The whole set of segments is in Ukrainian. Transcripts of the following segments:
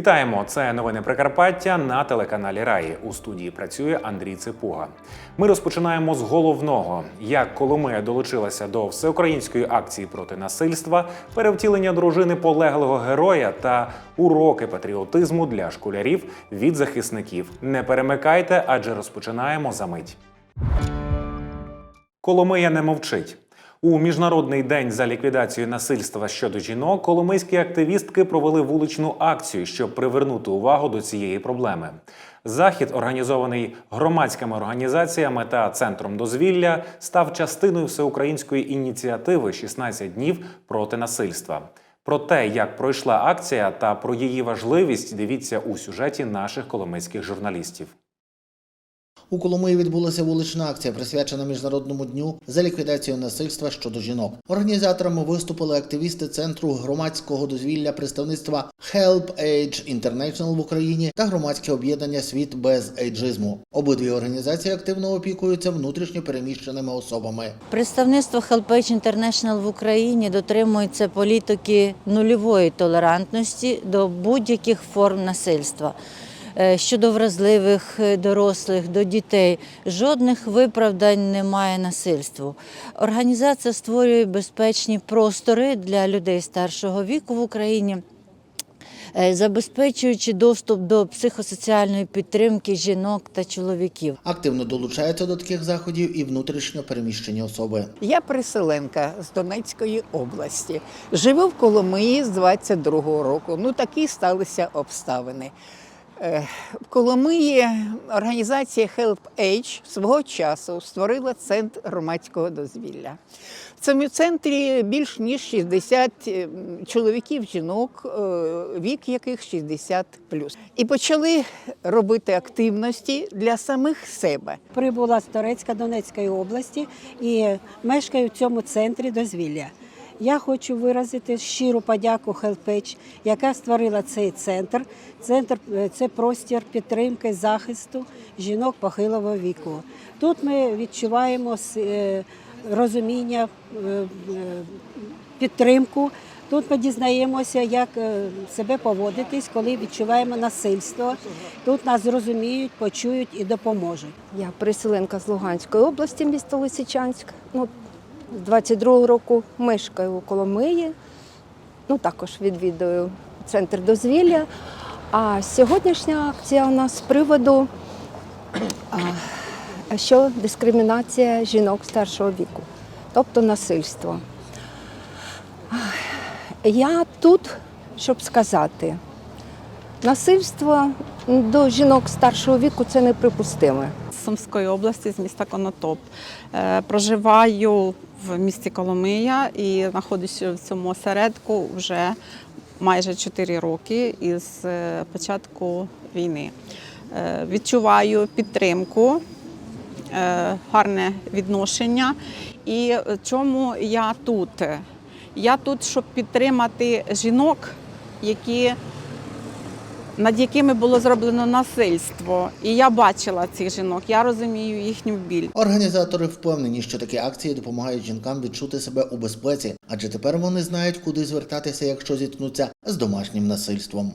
Вітаємо! Це новини Прикарпаття на телеканалі Раї. У студії працює Андрій Ципуга. Ми розпочинаємо з головного: як Коломия долучилася до всеукраїнської акції проти насильства, перевтілення дружини полеглого героя та уроки патріотизму для школярів від захисників. Не перемикайте, адже розпочинаємо за мить. Коломия не мовчить. У міжнародний день за ліквідацію насильства щодо жінок коломийські активістки провели вуличну акцію, щоб привернути увагу до цієї проблеми. Захід, організований громадськими організаціями та центром дозвілля, став частиною всеукраїнської ініціативи «16 днів проти насильства. Про те, як пройшла акція та про її важливість, дивіться у сюжеті наших коломийських журналістів. У Коломиї відбулася вулична акція, присвячена міжнародному дню за ліквідацію насильства щодо жінок. Організаторами виступили активісти центру громадського дозвілля представництва Help Age International в Україні та громадське об'єднання Світ без ейджизму. Обидві організації активно опікуються внутрішньо переміщеними особами. Представництво HelpAge International в Україні дотримується політики нульової толерантності до будь-яких форм насильства. Е, Щодо вразливих е, дорослих, до дітей, жодних виправдань немає насильству. Організація створює безпечні простори для людей старшого віку в Україні, е, забезпечуючи доступ до психосоціальної підтримки жінок та чоловіків. Активно долучаються до таких заходів і внутрішньо переміщені особи. Я переселенка з Донецької області. Живу в Коломиї з 22-го року. Ну такі сталися обставини. Е, В Коломиї організація Help Age свого часу створила центр громадського дозвілля. В цьому центрі більш ніж 60 е, чоловіків, жінок, е, вік яких 60 І почали робити активності для самих себе. Прибула з Торецька Донецької області і мешкаю в цьому центрі дозвілля. Я хочу виразити щиру подяку HelpAge, яка створила цей центр. Центр е, це простір підтримки захисту жінок похилого віку. Тут ми відчуваємо е, розуміння, е, підтримку. Тут ми дізнаємося, як себе поводитись, коли відчуваємо насильство. Тут нас зрозуміють, почують і допоможуть. Я переселенка з Луганської області, місто Лисичанськ. Ну, з 22-го року мешкаю у Коломиї. Ну, також відвідую центр дозвілля. А сьогоднішня акція у нас з приводу, що дискримінація жінок старшого віку, тобто насильство. Я тут, щоб сказати, насильство до жінок старшого віку це неприпустиме. Сумської області, з міста Конотоп. Е, Проживаю в місті Коломия і знаходжуся в цьому осередку вже майже 4 роки із е, початку війни. Е, Відчуваю підтримку, гарне відношення. І чому я тут? Я тут, щоб підтримати жінок, які над якими було зроблено насильство. І я бачила цих жінок, я розумію їхню біль. Організатори впевнені, що такі акції допомагають жінкам відчути себе у безпеці, адже тепер вони знають, куди звертатися, якщо зіткнуться з домашнім насильством.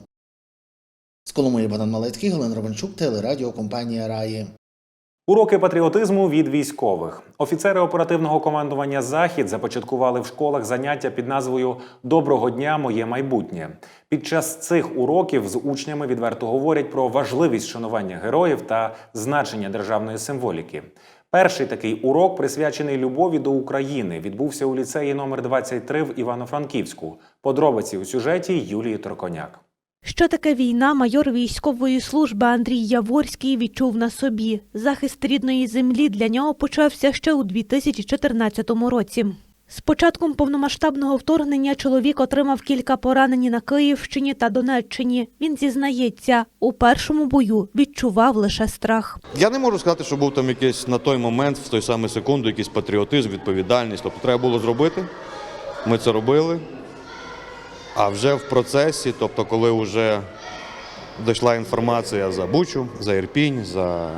З Коломиї Богдан Малецький, Галина Романчук, телерадіо компанія Раї. Уроки патріотизму від військових. Офіцери оперативного командування Захід започаткували в школах заняття під назвою Доброго дня, моє майбутнє. Під час цих уроків з учнями відверто говорять про важливість шанування героїв та значення державної символіки. Перший такий урок, присвячений любові до України, відбувся у ліцеї номер 23 в Івано-Франківську. Подробиці у сюжеті Юлії Торконяк. Що таке війна, майор військової служби Андрій Яворський відчув на собі. Захист рідної землі для нього почався ще у 2014 році. З початком повномасштабного вторгнення чоловік отримав кілька поранень на Київщині та Донеччині. Він зізнається, у першому бою відчував лише страх. Я не можу сказати, що був там якийсь на той момент, в той самий секунду, якийсь патріотизм, відповідальність. Тобто треба було зробити. Ми це робили. А вже в процесі, тобто, коли вже дійшла інформація за Бучу, за Ірпінь, за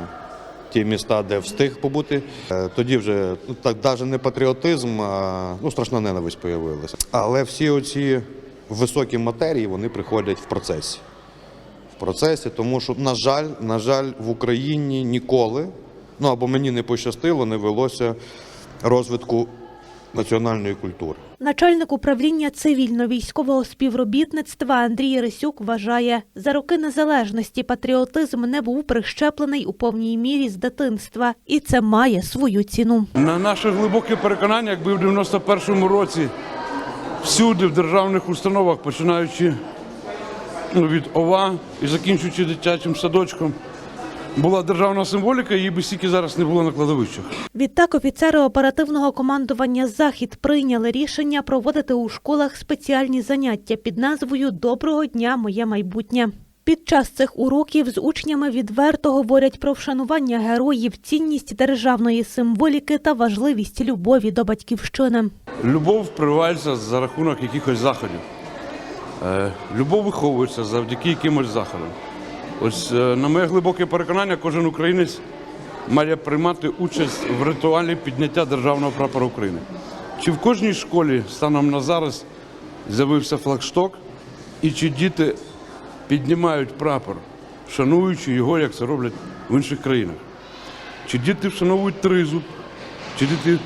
ті міста, де встиг побути, е, тоді вже ну, так навіть не патріотизм, а ну, страшна ненависть з'явилася. Але всі оці високі матерії вони приходять в процесі. В процесі, тому що, на жаль, на жаль, в Україні ніколи, ну або мені не пощастило, не велося розвитку національної культури. Начальник управління цивільно-військового співробітництва Андрій Рисюк вважає, за роки незалежності патріотизм не був прищеплений у повній мірі з дитинства, і це має свою ціну. На наше глибоке переконання, якби в 91-му році всюди в державних установах, починаючи ну, від ОВА і закінчуючи дитячим садочком, була державна символіка, її би стільки зараз не було на кладовищах. Відтак офіцери оперативного командування Захід прийняли рішення проводити у школах спеціальні заняття під назвою Доброго дня, моє майбутнє. Під час цих уроків з учнями відверто говорять про вшанування героїв, цінність державної символіки та важливість любові до батьківщини. Любов прививається за рахунок якихось заходів. Е, Любов виховується завдяки якимось заходам. Ось, е, на моє глибоке переконання, кожен українець має приймати участь в ритуалі підняття державного прапора України. Чи в кожній школі станом на зараз з'явився флагшток, і чи діти піднімають прапор, шануючи його, як це роблять в інших країнах? Чи діти вшановують тризуб, чи діти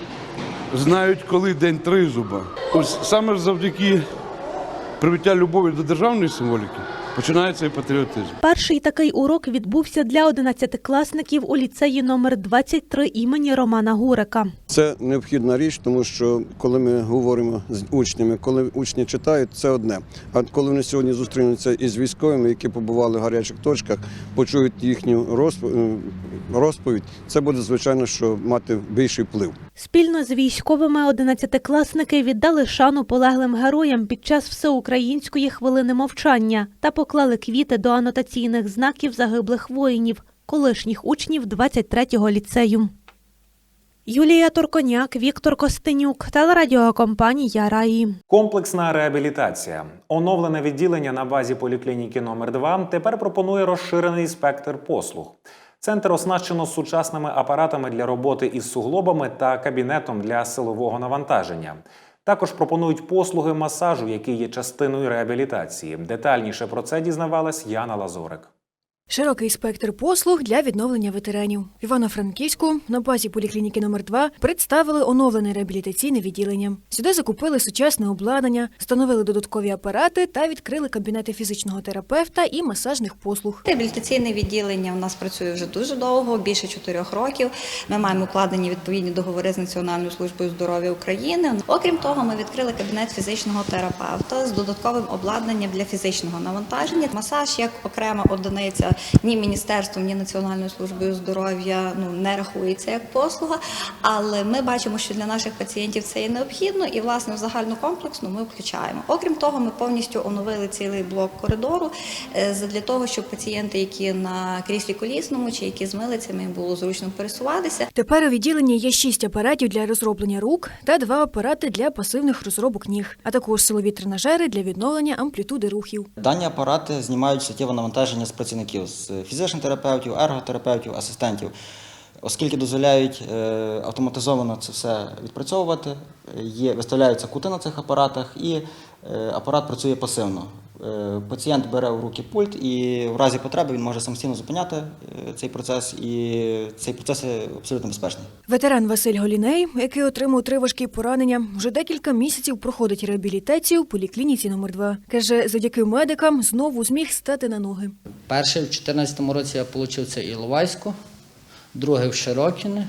знають, коли день тризуба. Ось саме завдяки привиття любові до державної символіки починається і патріотизм. Перший такий урок відбувся для одинадцятикласників у ліцеї номер 23 імені Романа Гурика. Це необхідна річ, тому що коли ми говоримо з учнями, коли учні читають, це одне. А коли вони сьогодні зустрінуться із військовими, які побували в гарячих точках, почують їхню е, розповідь, це буде звичайно, що мати більший вплив. Спільно з військовими одинадцятикласники віддали шану полеглим героям під час всеукраїнської хвилини мовчання та поклали квіти до анотаційних знаків загиблих воїнів, колишніх учнів 23-го ліцею. Юлія Турконяк, Віктор Костенюк, телерадіокомпанія Раї. Комплексна реабілітація. Оновлене відділення на базі поліклініки номер 2 тепер пропонує розширений спектр послуг. Центр оснащено сучасними апаратами для роботи із суглобами та кабінетом для силового навантаження. Також пропонують послуги масажу, які є частиною реабілітації. Детальніше про це дізнавалась Яна Лазорик. Широкий спектр послуг для відновлення ветеранів. В Івано-Франківську на базі поліклініки номер 2 представили оновлене реабілітаційне відділення. Сюди закупили сучасне обладнання, встановили додаткові апарати та відкрили кабінети фізичного терапевта і масажних послуг. Реабілітаційне відділення у нас працює вже дуже довго, більше чотирьох років. Ми маємо укладені відповідні договори з Національною службою здоров'я України. Окрім того, ми відкрили кабінет фізичного терапевта з додатковим обладнанням для фізичного навантаження. Масаж як окрема одиниця ні міністерством, ні Національною службою здоров'я ну не рахується як послуга. Але ми бачимо, що для наших пацієнтів це є необхідно, і власне в загальну комплексну ми включаємо. Окрім того, ми повністю оновили цілий блок коридору е, для того, щоб пацієнти, які на кріслі колісному чи які з милицями, їм було зручно пересуватися. Тепер у відділенні є шість апаратів для розроблення рук та два апарати для пасивних розробок ніг, а також силові тренажери для відновлення амплітуди рухів. Дані апарати знімають суттєве навантаження з працівників, з фізичних терапевтів, ерготерапевтів, асистентів, оскільки дозволяють е, автоматизовано це все відпрацьовувати, є, виставляються кути на цих апаратах і е, апарат працює пасивно. Е, Пацієнт бере в руки пульт і в разі потреби він може самостійно зупиняти е, цей процес, і цей процес є абсолютно безпечний. Ветеран Василь Голіней, який отримав три важкі поранення, вже декілька місяців проходить реабілітацію в поліклініці номер 2 Каже, завдяки медикам знову зміг стати на ноги. Перший в 2014 році я отримав це Іловайську, другий в Широкіне,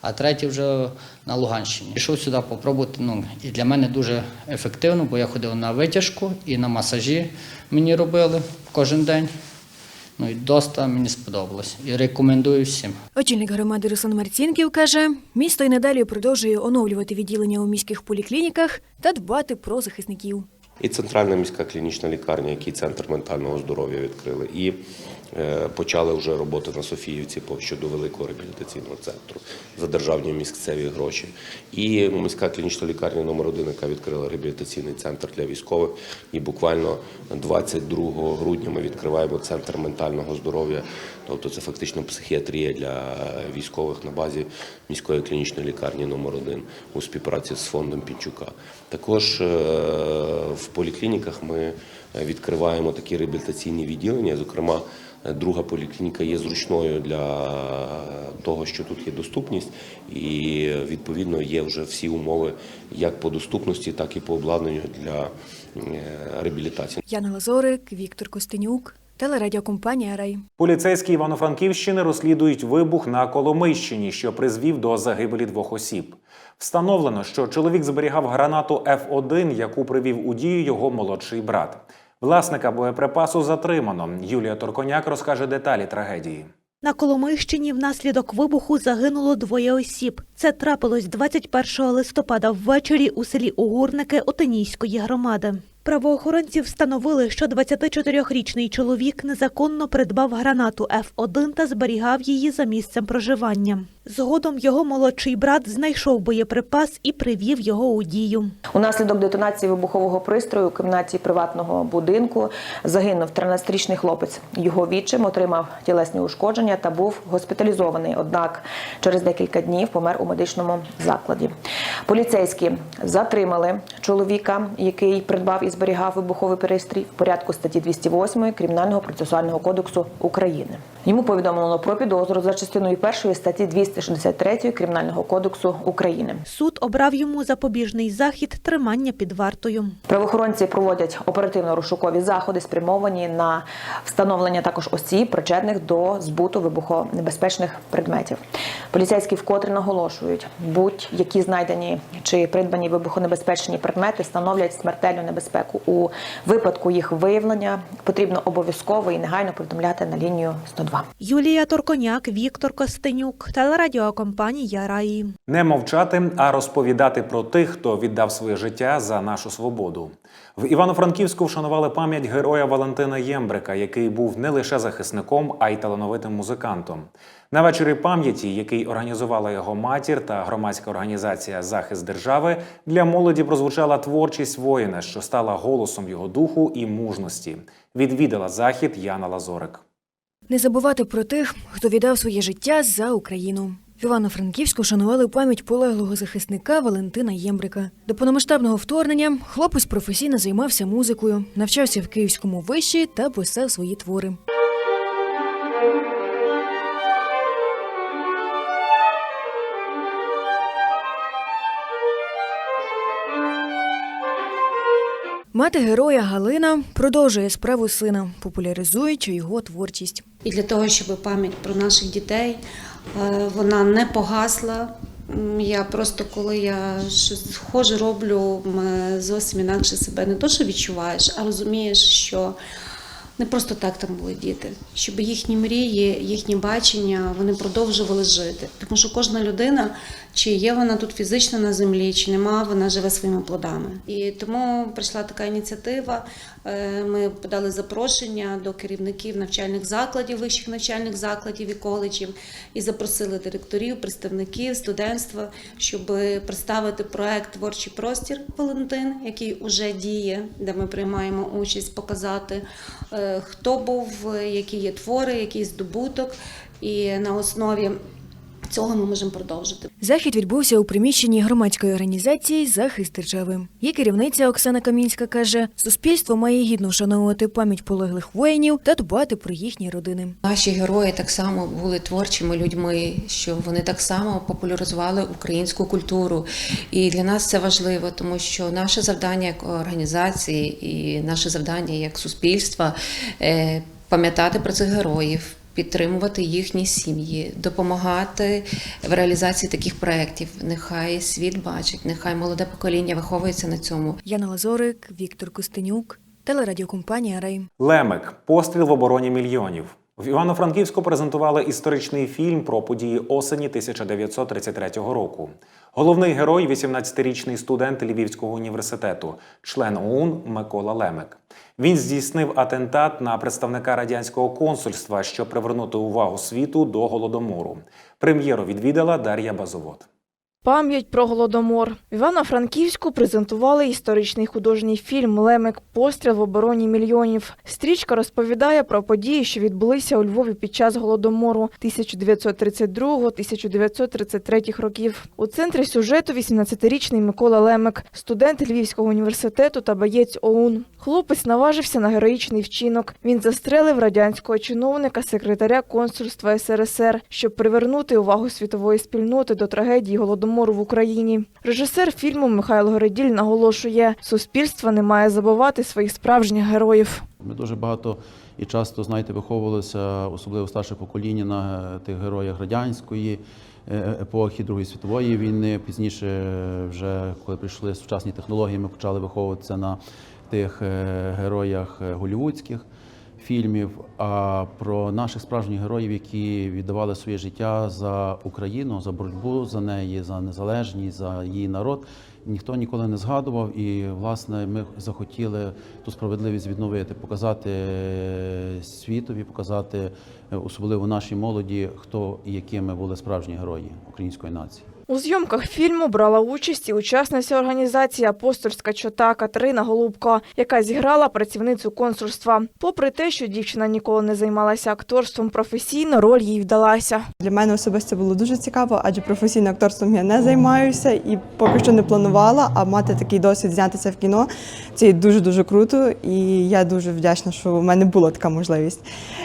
а третій вже на Луганщині. Пішов сюди попробувати. Ну, і для мене дуже ефективно, бо я ходив на витяжку і на масажі мені робили кожен день. Ну і доста мені сподобалось. І рекомендую всім. Очільник громади Руслан Марцінків каже, місто й надалі продовжує оновлювати відділення у міських поліклініках та дбати про захисників. І центральна міська клінічна лікарня, який центр ментального здоров'я відкрили, і почали вже роботи на Софіївці щодо великого реабілітаційного центру за державні місцеві гроші. І міська клінічна лікарня номер 1 яка відкрила реабілітаційний центр для військових. І буквально 22 грудня ми відкриваємо центр ментального здоров'я. Тобто це фактично психіатрія для військових на базі міської клінічної лікарні номер 1 у співпраці з фондом Пінчука. Також е, в поліклініках ми е, відкриваємо такі реабілітаційні відділення. Зокрема, е, друга поліклініка є зручною для того, що тут є доступність, і відповідно є вже всі умови як по доступності, так і по обладнанню для е, реабілітації. Яна Лазорик, Віктор Костенюк, телерадіокомпанія Рай. Поліцейські Івано-Франківщини розслідують вибух на Коломийщині, що призвів до загибелі двох осіб. Встановлено, що чоловік зберігав гранату F1, яку привів у дію його молодший брат. Власника боєприпасу затримано. Юлія Торконяк розкаже деталі трагедії. На Коломийщині внаслідок вибуху загинуло двоє осіб. Це трапилось 21 листопада ввечері у селі Угурники Отинійської громади. Правоохоронці встановили, що 24-річний чоловік незаконно придбав гранату F1 та зберігав її за місцем проживання. Згодом його молодший брат знайшов боєприпас і привів його у дію. Унаслідок детонації вибухового пристрою у кімнаті приватного будинку загинув 13-річний хлопець. Його відчим отримав тілесні ушкодження та був госпіталізований. Однак через декілька днів помер у медичному закладі. Поліцейські затримали чоловіка, який придбав і зберігав вибуховий пристрій в порядку статті 208 Кримінального процесуального кодексу України. Йому повідомлено про підозру за частиною першої статті 263 Кримінального кодексу України. Суд обрав йому запобіжний захід тримання під вартою. Правоохоронці проводять оперативно-розшукові заходи, спрямовані на встановлення також осіб, причетних до збуту вибухонебезпечних предметів. Поліцейські вкотре наголошують, будь-які знайдені чи придбані вибухонебезпечні предмети становлять смертельну небезпеку. У випадку їх виявлення потрібно обов'язково і негайно повідомляти на лінію 102. Юлія Торконяк, Віктор Костенюк, телерадіокомпанія Раї. Не мовчати, а розповідати про тих, хто віддав своє життя за нашу свободу. В Івано-Франківську вшанували пам'ять героя Валентина Ємбрика, який був не лише захисником, а й талановитим музикантом. На вечорі пам'яті, який організувала його матір та громадська організація Захист держави, для молоді прозвучала творчість воїна, що стала голосом його духу і мужності. Відвідала захід Яна Лазорик. Не забувати про тих, хто віддав своє життя за Україну. В Івано-Франківську шанували пам'ять полеглого захисника Валентина Ємбрика. До повномасштабного вторгнення хлопець професійно займався музикою, навчався в Київському виші та писав свої твори. Мати героя Галина продовжує справу сина, популяризуючи його творчість. І для того, щоб пам'ять про наших дітей е, вона не погасла. Я просто коли я щось схоже роблю, зовсім інакше себе не то, що відчуваєш, а розумієш, що не просто так там були діти, щоб їхні мрії, їхні бачення вони продовжували жити. Тому що кожна людина, чи є вона тут фізично на землі, чи нема, вона живе своїми плодами. І тому прийшла така ініціатива. Е, Ми подали запрошення до керівників навчальних закладів, вищих навчальних закладів і коледжів, і запросили директорів, представників, студентства, щоб представити проект Творчий простір Валентин, який уже діє, де ми приймаємо участь, показати, е, хто був, які є твори, який здобуток. І на основі цього ми можемо продовжити. Захід відбувся у приміщенні громадської організації Захист держави. Її керівниця Оксана Камінська каже: суспільство має гідно вшановувати пам'ять полеглих воїнів та дбати про їхні родини. Наші герої так само були творчими людьми, що вони так само популяризували українську культуру. І для нас це важливо, тому що наше завдання як організації і наше завдання як суспільства е, пам'ятати про цих героїв. Підтримувати їхні сім'ї, допомагати в реалізації таких проєктів. Нехай світ бачить, нехай молоде покоління виховується на цьому. Яна Лазорик, Віктор Костенюк, телерадіокомпанія Рай. Лемик постріл в обороні мільйонів. В Івано-Франківську презентували історичний фільм про події осені 1933 року. Головний герой 18-річний студент Львівського університету, член ОУН Микола Лемик. Він здійснив атентат на представника радянського консульства, щоб привернути увагу світу до голодомору. Прем'єру відвідала Дар'я Базовод. Пам'ять про голодомор в Івано-Франківську презентували історичний художній фільм Лемик Постріл в обороні мільйонів. Стрічка розповідає про події, що відбулися у Львові під час голодомору 1932-1933 років. У центрі сюжету 18-річний Микола Лемик, студент Львівського університету та боєць ОУН. Хлопець наважився на героїчний вчинок. Він застрелив радянського чиновника, секретаря консульства СРСР, щоб привернути увагу світової спільноти до трагедії голодомору в Україні. Режисер фільму Михайло Городіль наголошує, суспільство не має забувати своїх справжніх героїв. Ми дуже багато і часто, знаєте, виховувалися, особливо старше покоління на е, тих героях радянської е, епохи, Другої світової війни. Пізніше, е, вже коли прийшли сучасні технології, ми почали виховуватися на тих героях голівудських фільмів, а про наших справжніх героїв, які віддавали своє життя за Україну, за боротьбу за неї, за незалежність, за її народ. Ніхто ніколи не згадував, і власне ми захотіли ту справедливість відновити, показати е, світові, показати е, особливо нашій молоді, хто і якими були справжні герої української нації. У зйомках фільму брала участь і учасниця організації Апостольська чота Катерина Голубко, яка зіграла працівницю консульства. Попри те, що дівчина ніколи не займалася акторством професійно, роль їй вдалася. Для мене особисто було дуже цікаво, адже професійним акторством я не займаюся і поки що не планувала. А мати такий досвід знятися в кіно це дуже дуже круто, і я дуже вдячна, що в мене була така можливість.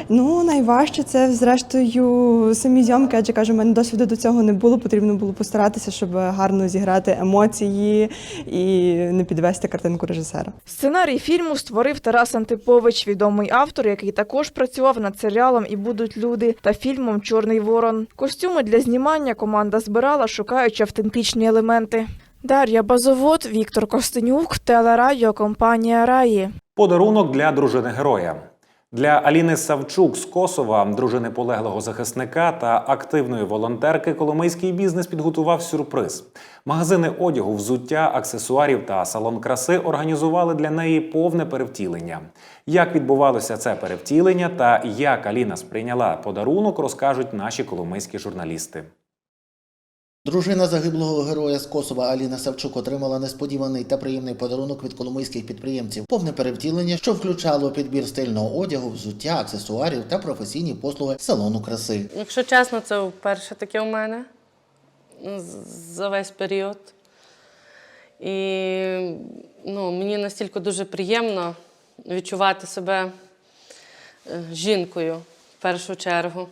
Ну найважче це зрештою самі зйомки, адже кажу, в мене досвіду до цього не було. Потрібно було постаратися, щоб гарно зіграти емоції і не підвести картинку режисера. Сценарій фільму створив Тарас Антипович, відомий автор, який також працював над серіалом І будуть люди та фільмом Чорний ворон. Костюми для знімання команда збирала, шукаючи автентичні елементи. Дар'я Базовод, Віктор Костенюк, телерадіокомпанія Раї. Подарунок для дружини героя. Для Аліни Савчук з Косова, дружини полеглого захисника та активної волонтерки, коломийський бізнес підготував сюрприз. Магазини одягу, взуття, аксесуарів та салон краси організували для неї повне перевтілення. Як відбувалося це перевтілення та як Аліна сприйняла подарунок, розкажуть наші коломийські журналісти. Дружина загиблого героя з Косова Аліна Савчук отримала несподіваний та приємний подарунок від коломийських підприємців. Повне перевтілення, що включало підбір стильного одягу, взуття, аксесуарів та професійні послуги салону краси. Якщо чесно, це вперше таке у мене за весь період. І ну, мені настільки дуже приємно відчувати себе е, жінкою в першу чергу.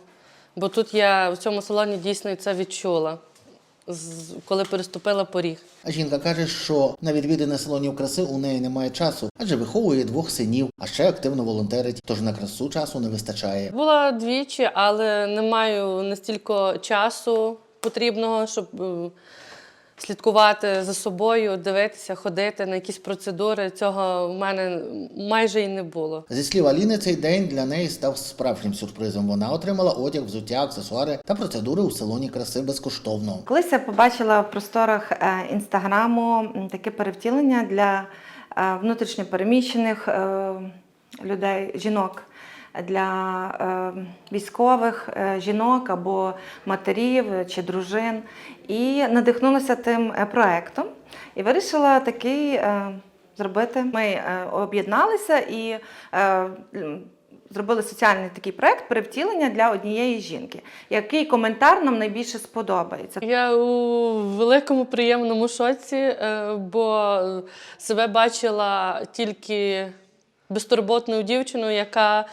Бо тут я в цьому салоні дійсно це відчула, коли переступила поріг. А жінка каже, що на відвідини салонів краси у неї немає часу, адже виховує двох синів, а ще активно волонтерить, тож на красу часу не вистачає. Була двічі, але не маю настільки часу потрібного, щоб е, слідкувати за собою, дивитися, ходити на якісь процедури. Цього в мене майже і не було. Зі слів Аліни, цей день для неї став справжнім сюрпризом. Вона отримала одяг, взуття, аксесуари та процедури у салоні краси безкоштовно. Колись я побачила в просторах е, інстаграму таке перевтілення для е, внутрішньопереміщених е, людей, жінок, для е, військових е, жінок або матерів чи дружин. І надихнулася тим е, проектом і вирішила такий зробити. Ми об'єдналися і зробили соціальний такий проект перевтілення для однієї жінки. Який коментар нам найбільше сподобається? Я у великому приємному шоці, бо себе бачила тільки безтурботною дівчиною, яка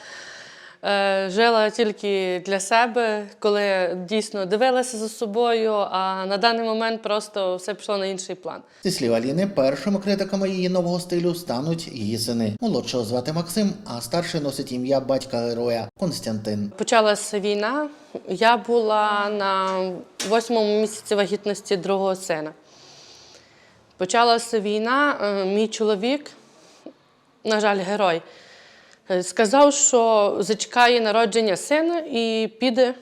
жила тільки для себе, коли дійсно дивилася за собою, а на даний момент просто все пішло на інший план. Зі слів Аліни, першими критиками її нового стилю стануть її сини. Молодшого звати Максим, а старший носить ім'я батька героя Константин. Почалася війна. Я була на восьмому місяці вагітності другого сина. Почалася війна. е, Мій чоловік, на жаль, герой, е, сказав, що зачекає народження сина і піде.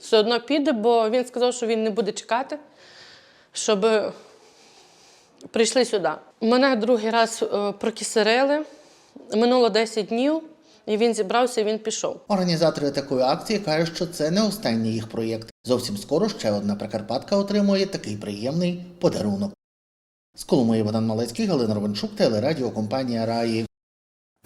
Все одно піде, бо він сказав, що він не буде чекати, щоб прийшли сюди. Мене другий раз е, прокисерили. Минуло 10 днів. і він зібрався, і він пішов. Організатори такої акції кажуть, що це не останній їх проєкт. Зовсім скоро ще одна прикарпатка отримує такий приємний подарунок. З Коломиї Богдан Малецький, Галина Ровенчук, телерадіокомпанія Раї.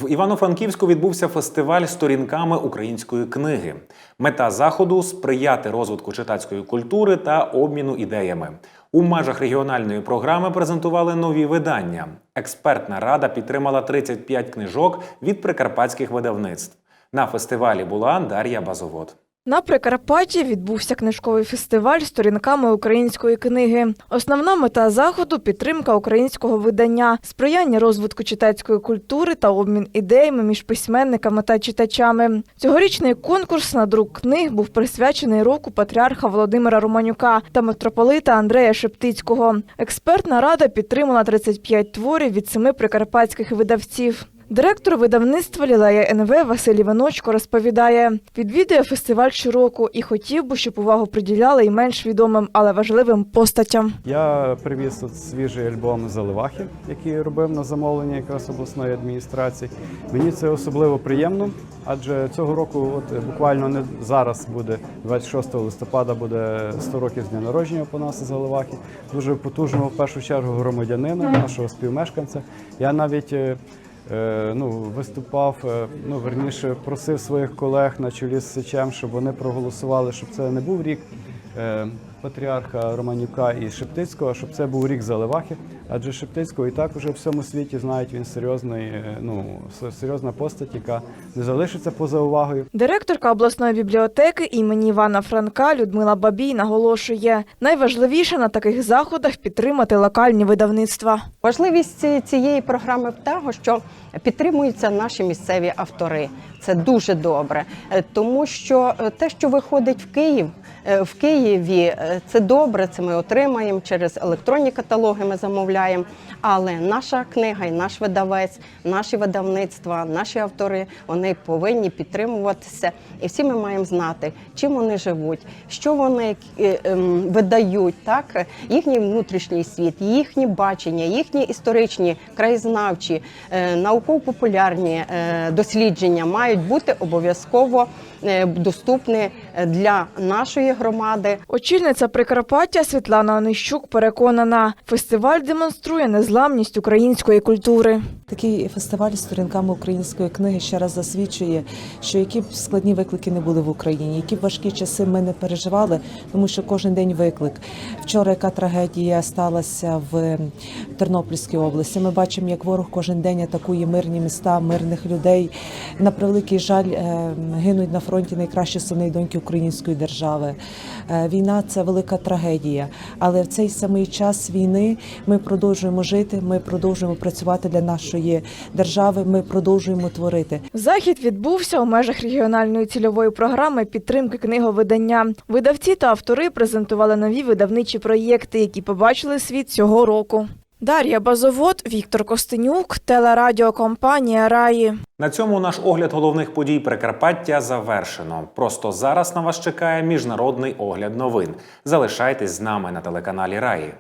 В Івано-Франківську відбувся фестиваль сторінками української книги. Мета заходу сприяти розвитку читацької культури та обміну ідеями. У межах регіональної програми презентували нові видання. Експертна рада підтримала 35 книжок від прикарпатських видавництв. На фестивалі була Дар'я Базовод. На Прикарпатті відбувся книжковий фестиваль сторінками української книги. Основна мета заходу підтримка українського видання, сприяння розвитку читацької культури та обмін ідеями між письменниками та читачами. Цьогорічний конкурс на друк книг був присвячений року патріарха Володимира Романюка та митрополита Андрея Шептицького. Експертна рада підтримала 35 творів від семи прикарпатських видавців. Директор видавництва Лілея НВ Василь Іваночко розповідає, відвідує фестиваль щороку і хотів би, щоб увагу приділяли і менш відомим, але важливим постатям. Я привіз тут свіжий альбом Заливахи, який робив на замовлення якраз обласної адміністрації. Мені це особливо приємно, адже цього року, от буквально не зараз буде 26 листопада, буде 100 років з дня народження Панаса Заливахи. Дуже потужного в першу чергу громадянина, нашого співмешканця. Я навіть е, ну, виступав, е, ну верніше просив своїх колег на чолі з Сичем, щоб вони проголосували, щоб це не був рік. Е, патріарха Романюка і Шептицького, щоб це був рік Заливахи. Адже Шептицького і так уже в всьому світі знають він серйозний, е, ну серйозна постать, яка не залишиться поза увагою. Директорка обласної бібліотеки імені Івана Франка Людмила Бабій наголошує, найважливіше на таких заходах підтримати локальні видавництва. Важливість цієї програми в того, що підтримуються наші місцеві автори. Це дуже добре, Е, тому що е, те, що виходить в Київ. Е, В Києві е, це добре, це ми отримаємо через електронні каталоги. Ми замовляємо. Але наша книга і наш видавець, наші видавництва, наші автори вони повинні підтримуватися. І всі ми маємо знати, чим вони живуть, що вони е, ем, видають, так їхній внутрішній світ, їхні бачення, їхні історичні, краєзнавчі, науково-популярні дослідження мають бути обов'язково доступні для нашої громади. Очільниця Прикарпаття Світлана Онищук переконана, фестиваль демонструє незламність української культури. Такий фестиваль сторінками української книги ще раз засвідчує, що які б складні виклики не були в Україні, які б важкі часи ми не переживали, тому що кожен день виклик. Вчора яка трагедія сталася в Тернопільській області. Ми бачимо, як ворог кожен день атакує мирні міста, мирних людей. На превеликий жаль, е, гинуть на фронті найкращі сини і доньки української держави. Е, Війна це велика трагедія, але в цей самий час війни ми продовжуємо жити. Ми продовжуємо працювати для нашої держави. Ми продовжуємо творити. Захід відбувся у межах регіональної цільової програми підтримки книговидання. Видавці та автори презентували нові видавничі проєкти, які побачили світ цього року. Дар'я Базовод, Віктор Костенюк, телерадіокомпанія Раї. На цьому наш огляд головних подій Прикарпаття завершено. Просто зараз на вас чекає міжнародний огляд новин. Залишайтесь з нами на телеканалі Раї.